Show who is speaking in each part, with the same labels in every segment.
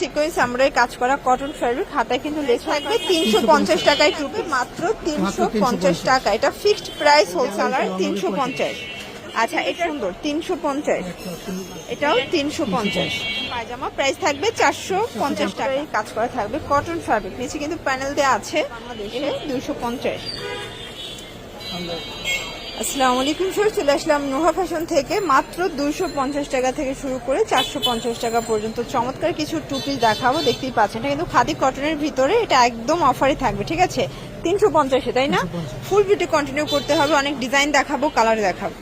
Speaker 1: Sequence আমরা কাজ করা কটন ফ্যাব্রিক হাতায় কিন্তু লেস থাকবে তিনশো পঞ্চাশ টাকায় টুপি মাত্র তিনশো পঞ্চাশ টাকা। এটা ফিক্সড প্রাইস হোলসেলার তিনশো পঞ্চাশ। আচ্ছা এটা সুন্দর তিনশো পঞ্চাশ। এটাও তিনশো পঞ্চাশ। পায়জামা প্রাইস থাকবে চারশো পঞ্চাশ টাকায় কাজ করা থাকবে কটন ফ্যাব্রিক নিচে কিন্তু প্যানেল দেওয়া আছে দুশো পঞ্চাশ। আসসালামু আলাইকুম স্যার চলে আসলাম নোহা ফ্যাশন থেকে। মাত্র দুইশো পঞ্চাশ টাকা থেকে শুরু করে চারশো পঞ্চাশ টাকা পর্যন্ত। চমৎকার কিছু টুপি দেখাবো দেখতেই পাচ্ছেন। এটা কিন্তু খাদি কটনের ভিতরে এটা একদম অফারে থাকবে ঠিক আছে? তিনশো পঞ্চাশে তাই না? ফুল ভিডিও কন্টিনিউ করতে হবে অনেক ডিজাইন দেখাবো কালার দেখাবো।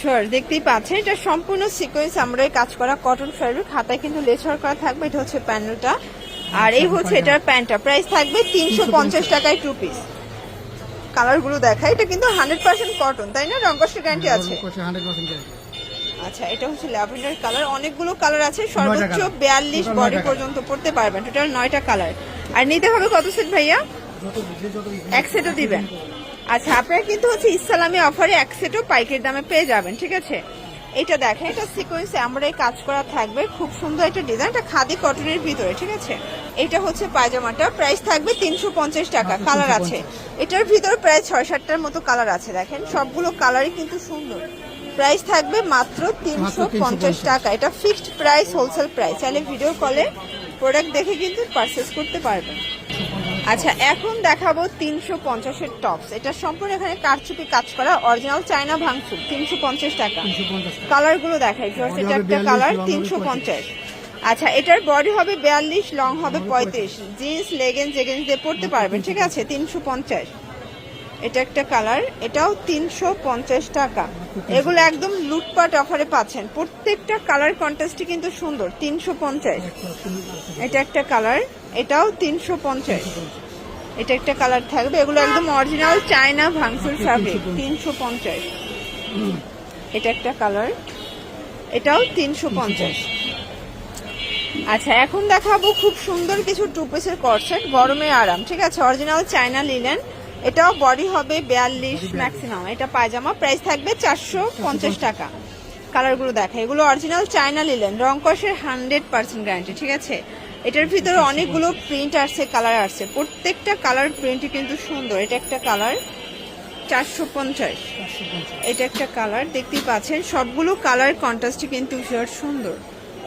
Speaker 1: শিওর দেখতেই পাচ্ছেন এটা সম্পূর্ণ সিকোয়েন্স আমরা কাজ করা কটন ফ্যাব্রিক হাতায় কিন্তু লেচার করা থাকবে এটা হচ্ছে প্যানেলটা আর এই হচ্ছে এটার প্যান্টটা প্রাইস থাকবে তিনশো পঞ্চাশ টাকায় টু পিস কালারগুলো দেখাই এটা কিন্তু হান্ড্রেড পার্সেন্ট কটন তাই না? রঙ্গসের গ্যারান্টি আছে। আচ্ছা এটা হচ্ছে ল্যাভেন্ডার কালার অনেকগুলো কালার আছে সর্বোচ্চ। বিয়াল্লিশ বডি পর্যন্ত পড়তে পারবেন টোটাল নয়টা কালার আর নিতে হবে কত সেট ভাইয়া? এক সেটও দিবেন। আচ্ছা আপনারা কিন্তু হচ্ছে ইসলামী অফারে এক সেটও পাইকের দামে পেয়ে যাবেন ঠিক আছে? এটা দেখেন এটা সিকোয়েন্সে আমরা এই কাজ করা থাকবে। খুব সুন্দর একটা ডিজাইন এটা খাদি কটনের ভিতরে ঠিক আছে? এটা হচ্ছে পায়জামাটা প্রাইস থাকবে তিনশো পঞ্চাশ টাকা কালার আছে। এটার ভিতরে প্রায় ছয় সাতটার মতো কালার আছে দেখেন। সবগুলো কালারই কিন্তু সুন্দর। প্রাইস থাকবে মাত্র তিনশো পঞ্চাশ টাকা। এটা ফিক্সড প্রাইস হোলসেল প্রাইস চাইলে ভিডিও কলে প্রোডাক্ট দেখে কিন্তু পারচেস করতে পারবেন। আচ্ছা এখন দেখাবো তিনশো পঞ্চাশের টপস এটা সম্পূর্ণ এখানে কারচুপি কাজ করা অরিজিনাল চায়না ভাঙচু তিনশো পঞ্চাশ টাকা। কালারগুলো দেখাই এটা একটা কালার তিনশো পঞ্চাশ। আচ্ছা এটার বডি হবে বিয়াল্লিশ লং হবে পঁয়ত্রিশ। জিন্স লেগেন্স জেগেন্স দিয়ে পড়তে পারবেন ঠিক আছে? তিনশো পঞ্চাশ। এটা একটা কালার, এটাও তিনশো পঞ্চাশ টাকা। এগুলো একদম লুটপাট অফারে পাচ্ছেন। প্রত্যেকটা কালার কন্ট্রাস্টই কিন্তু সুন্দর, তিনশো পঞ্চাশ। এটা একটা কালার, এটাও তিনশো পঞ্চাশ। এটা একটা কালার থাকবে, এগুলো একদম অরিজিনাল চায়না ভাঙচুর ফ্যাব্রিক তিনশো পঞ্চাশ। এটা একটা কালার, এটাও তিনশো পঞ্চাশ। আচ্ছা এখন দেখাবো খুব সুন্দর কিছু টু পিসের কর্সেট গরমে আরাম, ঠিক আছে? অরিজিনাল চায়না লিলেন এটাও বডি হবে বিয়াল্লিশ ম্যাক্সিমাম এটা পায়জামা প্রাইস থাকবে চারশো পঞ্চাশ টাকা। কালারগুলো দেখা। এগুলো অরিজিনাল চায়না লিলেন রং কষের হান্ড্রেড পার্সেন্ট গ্যারান্টি ঠিক আছে? এটার ভিতরে অনেকগুলো প্রিন্ট আসছে কালার আসছে। প্রত্যেকটা কালার প্রিন্টই কিন্তু সুন্দর। এটা একটা কালার চারশো পঞ্চাশ। এটা একটা কালার দেখতেই পাচ্ছেন? সবগুলো কালার কন্ট্রাস্টই কিন্তু ভীষণ সুন্দর।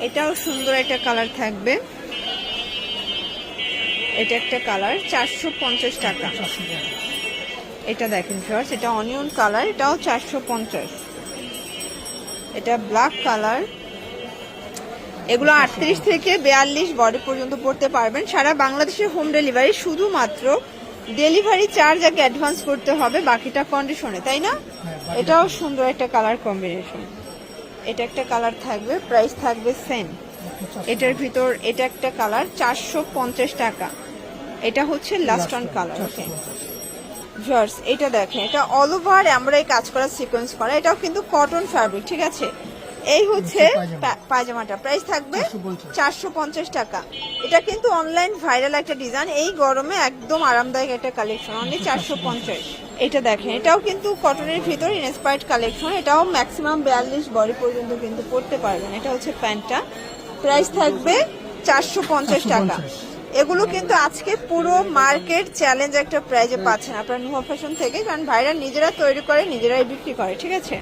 Speaker 1: এটাও সুন্দর একটা কালার থাকবে। এটা একটা কালার চারশো পঞ্চাশ টাকা। এটা দেখেন ফিওর্স এটা অনিয়ন কালার এটাও চারশো পঞ্চাশ। এটা ব্ল্যাক কালার। এগুলো আটত্রিশ থেকে বিয়াল্লিশ বডি পর্যন্ত পড়তে পারবেন। সারা বাংলাদেশের হোম ডেলিভারি শুধুমাত্র ডেলিভারি চার্জ আগে অ্যাডভান্স করতে হবে বাকিটা কন্ডিশনে তাই না? এটাও সুন্দর একটা কালার কম্বিনেশন এটা একটা কালার থাকবে প্রাইস থাকবে সেম এটার ভিতর এটা একটা কালার চারশো পঞ্চাশ টাকা। এটা হচ্ছে লাস্ট অন কালার ওকে জর্জ এটা দেখেন এটা অল ওভার আমরা এই কাজ করা সিকোয়েন্স করা এটাও কিন্তু কটন ফ্যাব্রিক ঠিক আছে? এই হচ্ছে পায়জামাটা প্রাইস থাকবে
Speaker 2: 450
Speaker 1: চারশো পঞ্চাশ টাকা। এটা কিন্তু অনলাইন ভাইরাল একটা ডিজাইন এই গরমে একদম আরামদায়ক একটা কালেকশন অনলি চারশো পঞ্চাশ। এটা দেখেন এটাও কিন্তু কটনের ভিতর ইনস্পায়ার্ড কালেকশন এটাও ম্যাক্সিমাম বিয়াল্লিশ বডি পর্যন্ত কিন্তু পড়তে পারবেন। এটা হচ্ছে প্যান্টটা। প্রাইস থাকবে চারশো পঞ্চাশ টাকা।
Speaker 2: 450
Speaker 1: এগুলো কিন্তু আজকে পুরো মার্কেট চ্যালেঞ্জ একটা প্রাইজে পাচ্ছেন আপনার নুহা ফ্যাশন থেকে কারণ ভাইরা নিজেরা তৈরি করে নিজেরাই বিক্রি করে ঠিক আছে?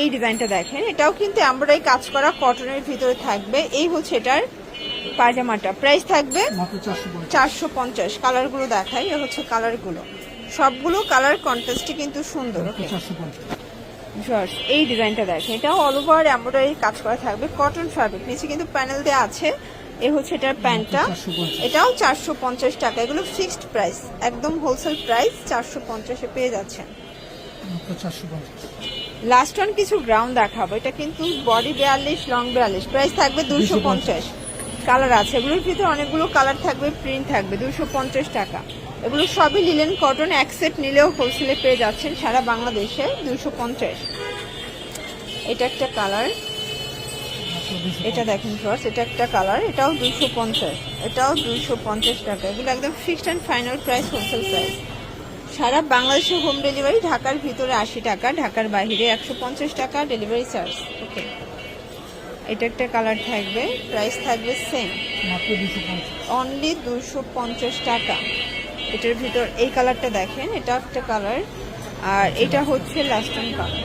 Speaker 1: এই ডিজাইনটা দেখেন এটাও কিন্তু এমব্রয়ডারি কাজ করা কটনের ভিতরে থাকবে। এই হচ্ছে এটার পায়জামাটা। প্রাইস থাকবে
Speaker 2: চারশো পঞ্চাশ।
Speaker 1: কালারগুলো দেখাই এ হচ্ছে কালারগুলো সবগুলো কালার কন্ট্রাস্টই কিন্তু সুন্দর জর্জ এই ডিজাইনটা দেখেন। এটাও অল ওভার এমব্রয়ডারি কাজ করা থাকবে কটন ফ্যাব্রিক নিচে কিন্তু প্যানেল দেওয়া আছে। এ হচ্ছে এটার প্যান্টটা।
Speaker 2: 450
Speaker 1: এটাও চারশো পঞ্চাশ টাকা। এগুলো ফিক্সড প্রাইস একদম হোলসেল প্রাইস চারশো পঞ্চাশে পেয়ে যাচ্ছেন। লাস্ট ওয়ান কিছু গ্রাউন্ড দেখাবো। এটা কিন্তু বডি বিয়াল্লিশ লং বিয়াল্লিশ। প্রাইস থাকবে দুশো পঞ্চাশ। কালার আছে। এগুলোর ভিতরে অনেকগুলো কালার থাকবে প্রিন্ট থাকবে দুশো পঞ্চাশ টাকা। এগুলো সবই লিলেন কটন এক সেট নিলেও হোলসেলে পেয়ে যাচ্ছেন সারা বাংলাদেশে দুশো পঞ্চাশ। এটা একটা কালার এটা দেখেন ফার্স্ট এটা একটা কালার এটাও দুশো পঞ্চাশ এটাও দুশো পঞ্চাশ টাকা। এগুলো একদম fixed and final price wholesale price সারা বাংলাদেশে হোম ডেলিভারি ঢাকার ভিতরে আশি টাকা ঢাকার বাইরে একশো পঞ্চাশ টাকা ডেলিভারি চার্জ ওকে এটা একটা কালার থাকবে প্রাইস থাকবে সেম অনলি দুশো পঞ্চাশ। টাকা। এটার ভিতর এই কালারটা দেখেন এটা একটা কালার আর এটা হচ্ছে লাস্টিং কালার